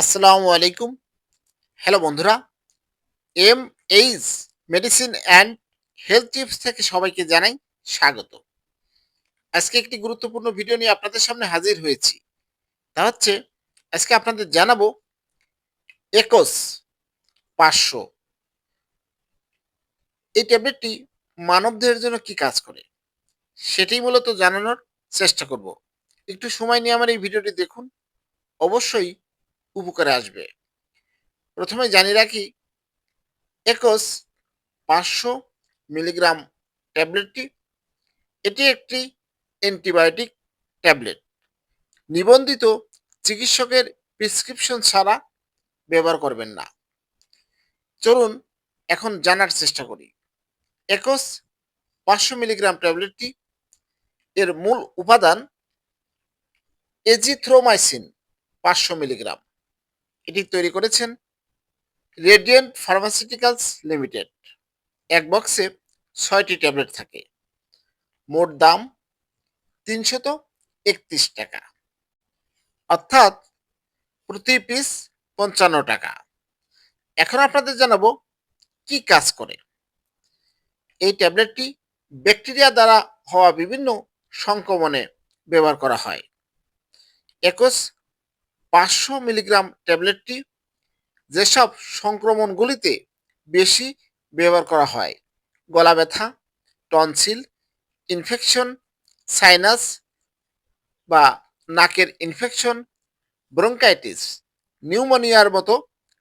আসসালামু আলাইকুম। হ্যালো বন্ধুরা M H medicine and health tips থেকে সবাইকে জানাই স্বাগত। আজকে একটি গুরুত্বপূর্ণ ভিডিও নিয়ে আপনাদের সামনে হাজির হয়েছি। তা হচ্ছে, আজকে আপনাদের জানাব একস পাঁচশো। এই ট্যাবলেটটি মানবদেহের জন্য কি কাজ করে? সেটি মূলত জানানোর চেষ্টা করব। একটু সময় নিয়ে আমার এই ভিডিওটি দেখুন। অবশ্যই উপকারে আসবে। প্রথমে জানিয়ে রাখি একস পাঁচশো মিলিগ্রাম ট্যাবলেটটি, এটি একটি অ্যান্টিবায়োটিক ট্যাবলেট। নিবন্ধিত চিকিৎসকের প্রেসক্রিপশন ছাড়া ব্যবহার করবেন না। চলুন এখন জানার চেষ্টা করি। একস পাঁচশো মিলিগ্রাম ট্যাবলেটটি, এর মূল উপাদান এজিথ্রোমাইসিন, পাঁচশো মিলিগ্রাম। এটি তৈরি করেছেন রেডিয়েন্ট ফার্মাসিউটিক্যালস লিমিটেড এক বক্সে ছয়টি ট্যাবলেট থাকে। মোট দাম তিনশত একত্রিশ টাকা। অর্থাৎ প্রতি পিস পঞ্চান্ন টাকা। এখন আপনাদের জানাব কি কাজ করে। এই ট্যাবলেটটি ব্যাকটেরিয়া দ্বারা হওয়া বিভিন্ন সংক্রমণে ব্যবহার করা হয়। একস পাঁচশো মিলিগ্রাম ট্যাবলেটটি যেসব সংক্রমণগুলিতে বেশি ব্যবহার করা হয়, গলা ব্যথা, টনসিল ইনফেকশন সাইনাস বা নাকের ইনফেকশন ব্রঙ্কাইটিস নিউমোনিয়ার মতো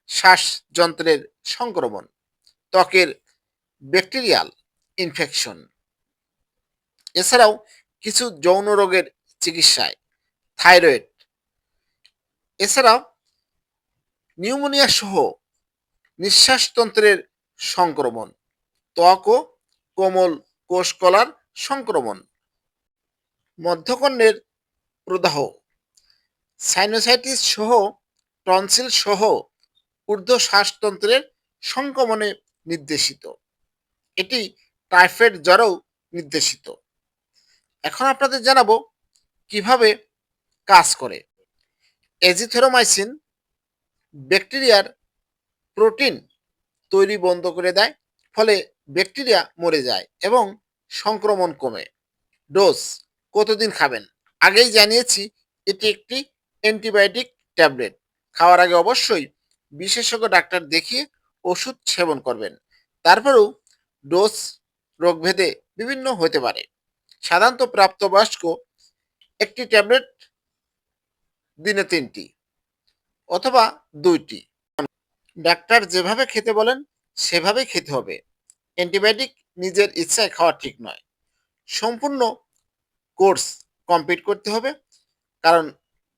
শ্বাসযন্ত্রের সংক্রমণ, ত্বকের ব্যাকটেরিয়াল ইনফেকশন এছাড়াও কিছু যৌন রোগের চিকিৎসায় থাইরয়েড এছাড়াও নিউমোনিয়া সহ নিঃশ্বাসতন্ত্রের সংক্রমণ, ত্বক ও কোমল কোষকলার সংক্রমণ, মধ্যকর্ণের প্রদাহ সাইনোসাইটিস সহ টনসিল সহ ঊর্ধ্ব শ্বাসতন্ত্রের সংক্রমণে নির্দেশিত। এটি টাইফয়েড জ্বরেও নির্দেশিত। এখন আপনাদের জানাব কীভাবে কাজ করে। এজিথেরোমাইসিন ব্যাকটেরিয়ার প্রোটিন তৈরি বন্ধ করে দেয়, ফলে ব্যাকটেরিয়া মরে যায় এবং সংক্রমণ কমে। ডোজ কতদিন খাবেন? আগেই জানিয়েছি, এটি একটি অ্যান্টিবায়োটিক ট্যাবলেট। খাওয়ার আগে অবশ্যই বিশেষজ্ঞ ডাক্তার দেখিয়ে ওষুধ সেবন করবেন। তারপরেও ডোজ রোগভেদে বিভিন্ন হতে পারে। সাধারণত প্রাপ্তবয়স্ক একটি ট্যাবলেট দিনে তিনটি অথবা দুইটি। ডাক্তার যেভাবে খেতে বলেন, সেভাবেই খেতে হবে। অ্যান্টিবায়োটিক নিজের ইচ্ছায় খাওয়া ঠিক নয়। সম্পূর্ণ কোর্স কমপ্লিট করতে হবে, কারণ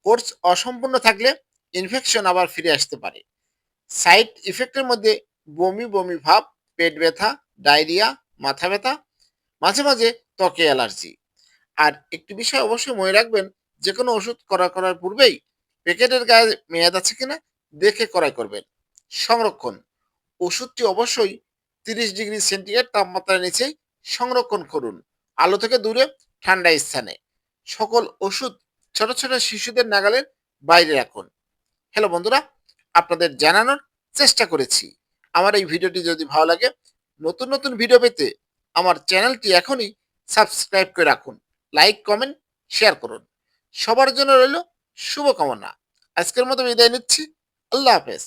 কোর্স অসম্পূর্ণ থাকলে ইনফেকশন আবার ফিরে আসতে পারে। সাইড ইফেক্টের মধ্যে বমি বমি ভাব, পেট ব্যথা, ডায়রিয়া, মাথা ব্যথা, মাঝে মাঝে ত্বকে অ্যালার্জি। আর একটি বিষয় অবশ্যই মনে রাখবেন যে কোনো ওষুধ করা করার পূর্বেই প্যাকেটের গায়ে মেয়াদ আছে কিনা দেখে ক্রয় করবেন। সংরক্ষণ। ওষুধটি অবশ্যই তিরিশ ডিগ্রি সেন্টিগ্রেড তাপমাত্রার নিচে সংরক্ষণ করুন। আলো থেকে দূরে, ঠান্ডা স্থানে। সকল ওষুধ ছোট ছোট শিশুদের নাগালের বাইরে রাখুন। হ্যালো বন্ধুরা, আপনাদের জানানোর চেষ্টা করেছি। আমার এই ভিডিওটি যদি ভালো লাগে, নতুন নতুন ভিডিও পেতে আমার চ্যানেলটি এখনই সাবস্ক্রাইব করে রাখুন। লাইক, কমেন্ট, শেয়ার করুন। সবার জন্য রইল শুভকামনা। আজকের মতো বিদায় নিচ্ছি। আল্লাহ হাফেজ।